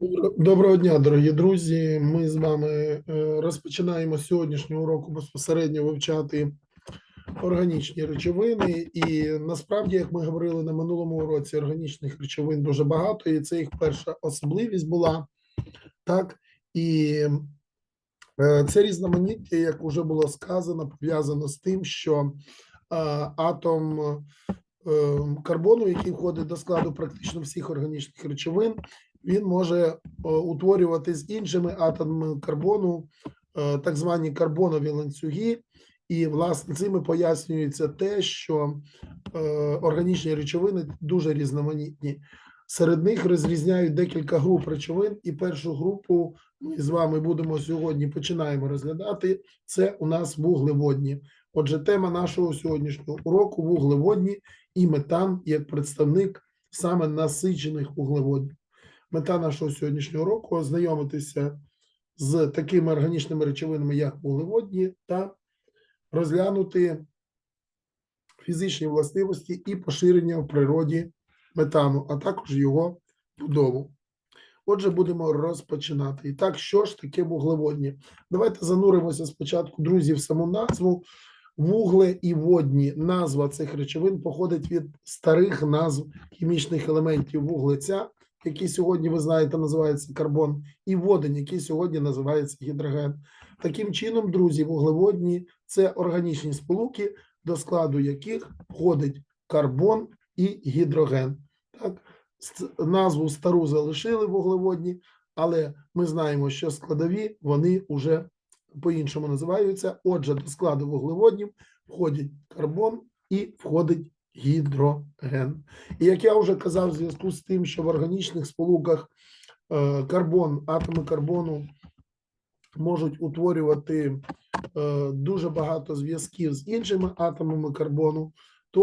Добро- Доброго дня, дорогі друзі. Ми з вами е, розпочинаємо сьогоднішнього уроку безпосередньо вивчати органічні речовини. І насправді, як ми говорили на минулому уроці, органічних речовин дуже багато, і це їх перша особливість була. Так, і е, це різноманіття, як вже було сказано, пов'язано з тим, що е, атом карбону, який входить до складу практично всіх органічних речовин, він може е, утворювати з іншими атомами карбону е, так звані карбонові ланцюги. І, власне, цими пояснюється те, що е, органічні речовини дуже різноманітні. Серед них розрізняють декілька груп речовин, і першу групу ми з вами будемо сьогодні починаємо розглядати. Це у нас вуглеводні. Отже, тема нашого сьогоднішнього уроку вуглеводні і метан як представник саме насичених вуглеводнів. Мета нашого сьогоднішнього уроку ознайомитися з такими органічними речовинами, як вуглеводні, та розглянути фізичні властивості і поширення в природі метану, а також його будову. Отже, будемо розпочинати. І так, що ж таке вуглеводні? Давайте зануримося спочатку, друзі, в саму назву. Вугле і водні назва цих речовин походить від старих назв хімічних елементів вуглеця, який сьогодні, ви знаєте, називається карбон, і водень, який сьогодні називається гідроген. Таким чином, друзі, вуглеводні це органічні сполуки, до складу яких входить карбон і гідроген. Так, назву стару залишили вуглеводні, але ми знаємо, що складові вони вже по-іншому називаються. Отже, до складу вуглеводнів входить карбон і входить гідроген. І як я вже казав, в зв'язку з тим, що в органічних сполуках е, карбон, атоми карбону можуть утворювати е, дуже багато зв'язків з іншими атомами карбону, то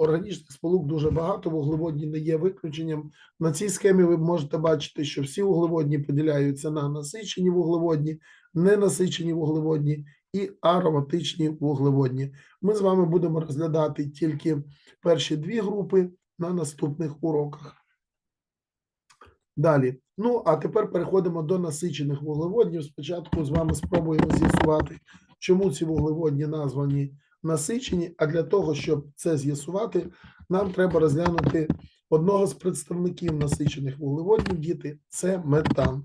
органічних сполук дуже багато, вуглеводні не є виключенням. На цій схемі ви можете бачити, що всі вуглеводні поділяються на насичені вуглеводні, ненасичені вуглеводні і ароматичні вуглеводні. Ми з вами будемо розглядати тільки перші дві групи на наступних уроках. Далі. Ну, а тепер переходимо до насичених вуглеводнів. Спочатку з вами спробуємо з'ясувати, чому ці вуглеводні названі насичені. А для того, щоб це з'ясувати, нам треба розглянути одного з представників насичених вуглеводнів, діти, це метан.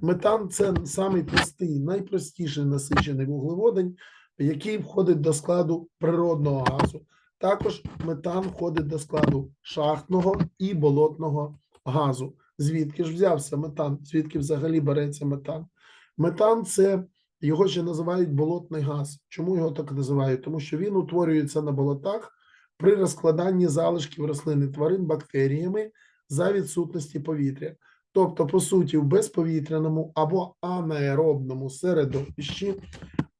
Метан це самий простий, найпростіший насичений вуглеводень, який входить до складу природного газу. Також метан входить до складу шахтного і болотного газу. Звідки ж взявся метан? Звідки взагалі береться метан? Метан це його ще називають болотний газ. Чому його так називають? Тому що він утворюється на болотах при розкладанні залишків рослин і тварин бактеріями за відсутності повітря. Тобто, по суті, в безповітряному або анаеробному середовищі е,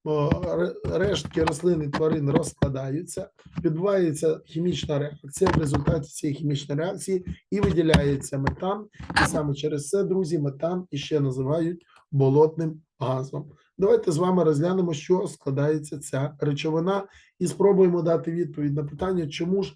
ре- рештки рослин і тварин розкладаються, відбувається хімічна реакція. В результаті цієї хімічної реакції і виділяється метан. І саме через це, друзі, метан іще називають болотним газом. Давайте з вами розглянемо, що складається ця речовина, і спробуємо дати відповідь на питання, чому ж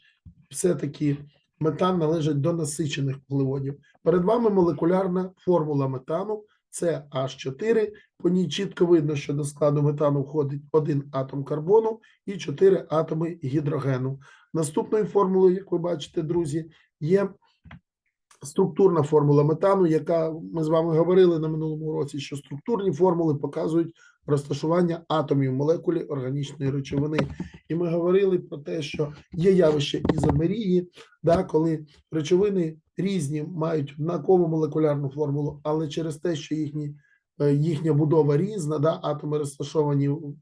все-таки метан належить до насичених вуглеводів. Перед вами молекулярна формула метану. Це H4. По ній чітко видно, що до складу метану входить один атом карбону і чотири атоми гідрогену. Наступною формулою, як ви бачите, друзі, є структурна формула метану, яка ми з вами говорили на минулому році, що структурні формули показують розташування атомів молекулі органічної речовини. І ми говорили про те, що є явище ізомерії, да, коли речовини різні мають однакову молекулярну формулу, але через те, що їхні, е, їхня будова різна, да, атоми розташовані в-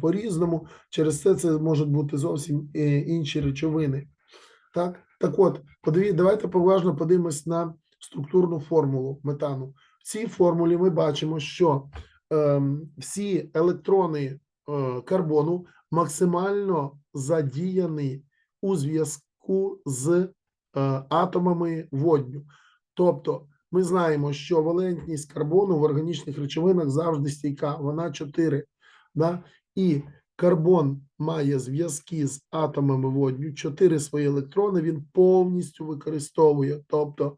по-різному, через це це можуть бути зовсім е, інші речовини. Так, так от, подиві, давайте поважно подивимось на структурну формулу метану. В цій формулі ми бачимо, що всі електрони е, карбону максимально задіяні у зв'язку з е, атомами водню. Тобто, ми знаємо, що валентність карбону в органічних речовинах завжди стійка, вона 4. Да? І карбон має зв'язки з атомами водню, 4 свої електрони він повністю використовує. Тобто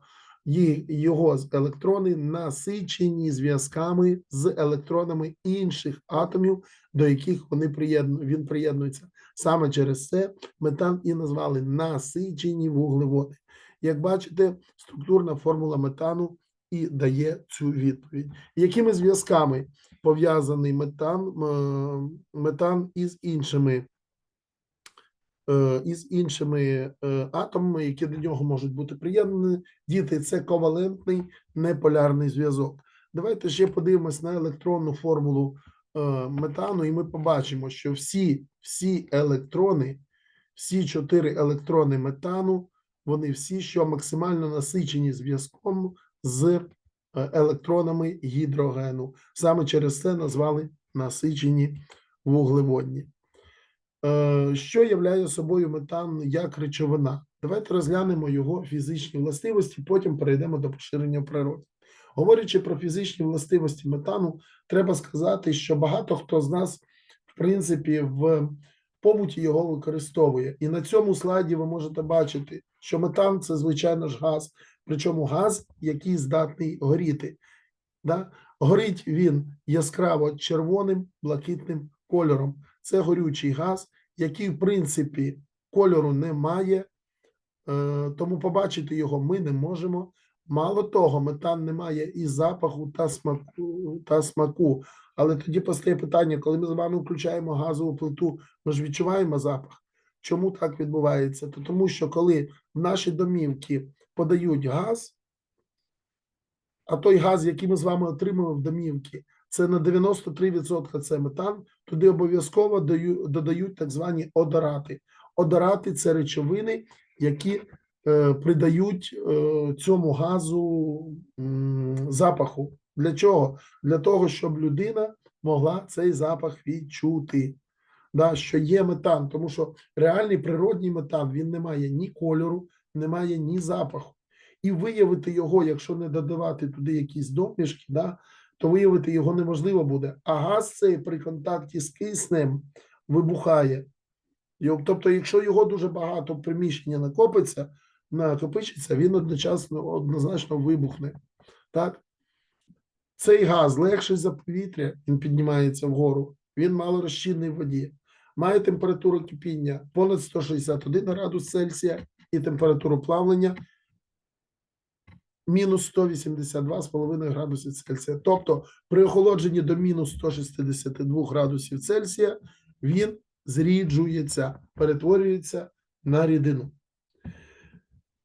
Його електрони насичені зв'язками з електронами інших атомів, до яких вони приєдну, він приєднується. Саме через це метан і назвали насичені вуглеводи. Як бачите, структурна формула метану і дає цю відповідь. Якими зв'язками пов'язаний метан, метан із іншими, із іншими е, атомами, які до нього можуть бути приєднані? Діти, це ковалентний неполярний зв'язок. Давайте ще подивимось на електронну формулу е, метану, і ми побачимо, що всі, всі електрони, всі чотири електрони метану, вони всі, що максимально насичені зв'язком з е, електронами гідрогену. Саме через це назвали насичені вуглеводні. Е, Що являє собою метан як речовина? Давайте розглянемо його фізичні властивості, потім перейдемо до поширення в природі. Говорячи про фізичні властивості метану, треба сказати, що багато хто з нас, в принципі, в побуті його використовує. І на цьому слайді ви можете бачити, що метан це звичайно ж газ, причому газ, який здатний горіти. Да? Горить він яскраво червоним, блакитним кольором. Це горючий газ, який, в принципі, кольору не має, е, тому побачити його ми не можемо. Мало того, метан не має і запаху та смаку, та смаку. Але тоді постає питання, коли ми з вами включаємо газову плиту, ми ж відчуваємо запах. Чому так відбувається? То тому що коли в наші домівки подають газ, а той газ, який ми з вами отримуємо в домівки, це на 93% це метан, туди обов'язково даю, додають так звані одорати. Одорати це речовини, які е, придають е, цьому газу м, запаху. Для чого? Для того, щоб людина могла цей запах відчути. Да, що є метан, тому що реальний природній метан він не має ні кольору, не має ні запаху. І виявити його, якщо не додавати туди якісь домішки, да, то виявити його неможливо буде. А газ цей при контакті з киснем вибухає. Тобто, якщо його дуже багато в приміщенні накопиться, накопичиться, він одночасно однозначно вибухне. Так? Цей газ легший за повітря, він піднімається вгору, він малорозчинний в воді, має температуру кипіння понад 161 градус Цельсія і температуру плавлення мінус 182,5 градусів Цельсія. Тобто при охолодженні до мінус 162 градусів Цельсія він зріджується, перетворюється на рідину.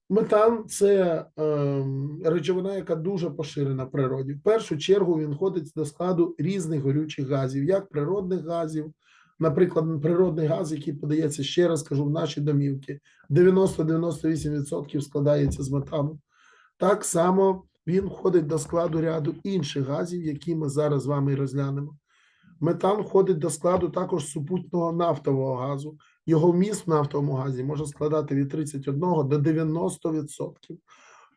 Метан це е, речовина, яка дуже поширена в природі. В першу чергу він входить до складу різних горючих газів, як природних газів, наприклад, природний газ, який подається ще раз кажу, в наші домівки, 90-98% складається з метану. Так само він входить до складу ряду інших газів, які ми зараз з вами розглянемо. Метан входить до складу також супутного нафтового газу. Його вміст в нафтовому газі може складати від 31 до 90%.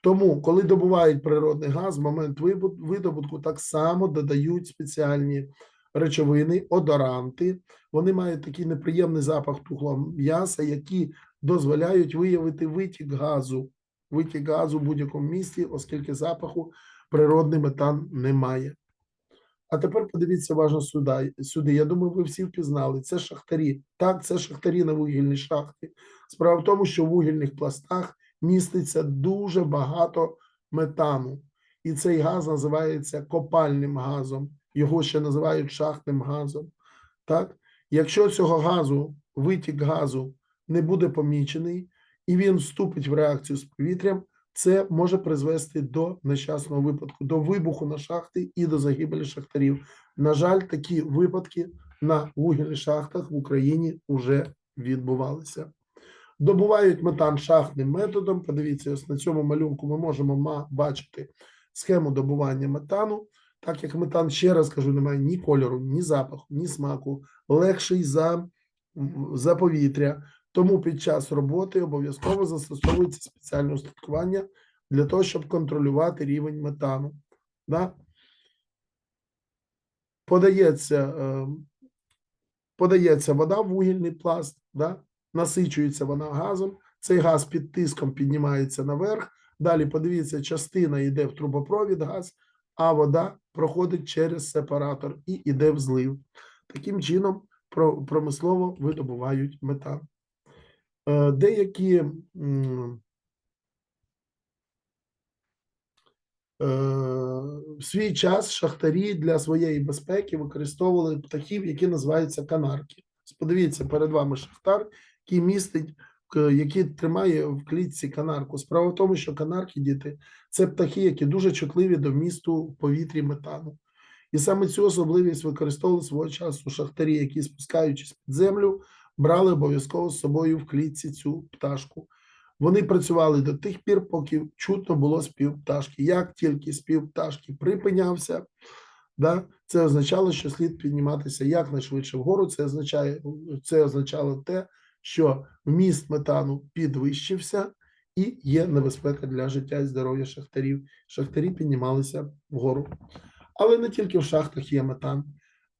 Тому, коли добувають природний газ, в момент видобутку так само додають спеціальні речовини, одоранти. Вони мають такий неприємний запах тухлого м'яса, які дозволяють виявити витік газу, витік газу в будь-якому місці, оскільки запаху природний метан не має. А тепер подивіться уважно сюди. Я думаю, ви всі впізнали. Це шахтарі. Так, це шахтарі на вугільній шахті. Справа в тому, що в вугільних пластах міститься дуже багато метану. І цей газ називається копальним газом. Його ще називають шахтним газом. Так? Якщо цього газу, витік газу не буде помічений, і він вступить в реакцію з повітрям, це може призвести до нещасного випадку, до вибуху на шахти і до загибелі шахтарів. На жаль, такі випадки на вугільних шахтах в Україні вже відбувалися. Добувають метан шахтним методом. Подивіться, ось на цьому малюнку ми можемо бачити схему добування метану. Так як метан, ще раз кажу, не має ні кольору, ні запаху, ні смаку, легший за, за повітря. Тому під час роботи обов'язково застосовується спеціальне устаткування для того, щоб контролювати рівень метану. Да? Подається, е, подається вода в вугільний пласт, да? насичується вона газом. Цей газ під тиском піднімається наверх, Далі подивіться, частина йде в трубопровід газ, а вода проходить через сепаратор і йде в злив. Таким чином промислово видобувають метан. Е, Деякі Е, в свій час шахтарі для своєї безпеки використовували птахів, які називаються канарки. Подивіться, перед вами шахтар, який містить, к- який тримає в клітці канарку. Справа в тому, що канарки, діти, це птахи, які дуже чутливі до вмісту в повітрі метану. І саме цю особливість використовували свого часу шахтарі, які, спускаючись під землю, брали обов'язково з собою в клітці цю пташку. Вони працювали до тих пір, поки чутно було спів пташки. Як тільки спів пташки припинявся, да, це означало, що слід підніматися якнайшвидше вгору. Це означає, це означало те, що вміст метану підвищився і є небезпека для життя і здоров'я шахтарів. Шахтарі піднімалися вгору. Але не тільки в шахтах є метан.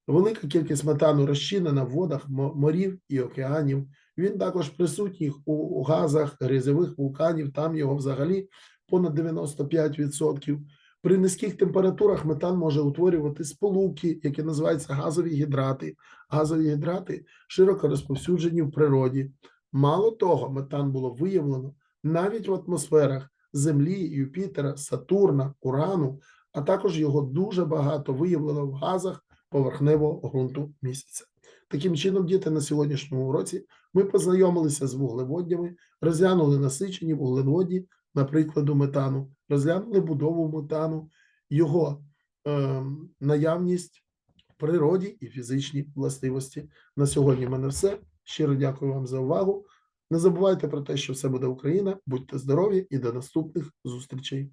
Велика кількість метану розчинена в водах морів і океанів. Він також присутній у, газах грязьових вулканів, там його взагалі понад 95%. При низьких температурах метан може утворювати сполуки, які називаються газові гідрати. Газові гідрати широко розповсюджені в природі. Мало того, метан було виявлено навіть в атмосферах Землі, Юпітера, Сатурна, Урану, а також його дуже багато виявлено в газах поверхневого ґрунту місяця. Таким чином, діти на сьогоднішньому уроці ми познайомилися з вуглеводнями, розглянули насичені вуглеводні, на прикладу метану, розглянули будову метану, його е, наявність в природі і фізичні властивості. На сьогодні в мене все. Щиро дякую вам за увагу. Не забувайте про те, що все буде Україна. Будьте здорові і до наступних зустрічей.